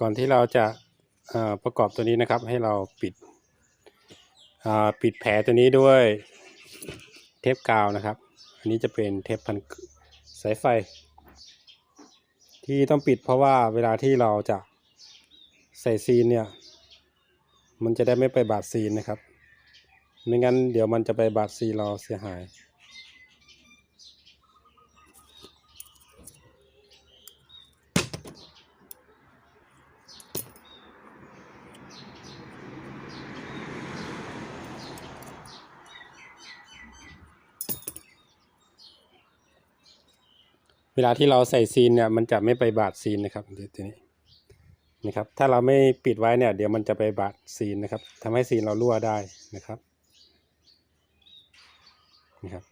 ก่อนที่เราจะประกอบตัวนี้นะครับ ให้เราปิดปิดแผลตัวนี้ด้วยเทปกาวนะครับ อันนี้จะเป็นเทปพันสายไฟ ที่ต้องปิดเพราะว่าเวลาที่เราจะใส่ซีนเนี่ย มันจะได้ไม่ไปบาดซีนนะครับ ไม่งั้นเดี๋ยวมันจะไปบาดซีนเราเสียหาย เวลาที่เราใส่ซีนเนี่ยมันจะไม่ไปบาดซีนนะครับเดี๋ยวตัวนี้นะครับ ถ้าเราไม่ปิดไว้เนี่ย เดี๋ยวมันจะไปบาดซีนนะครับทำให้ซีนเรารั่วได้นะครับนะครับ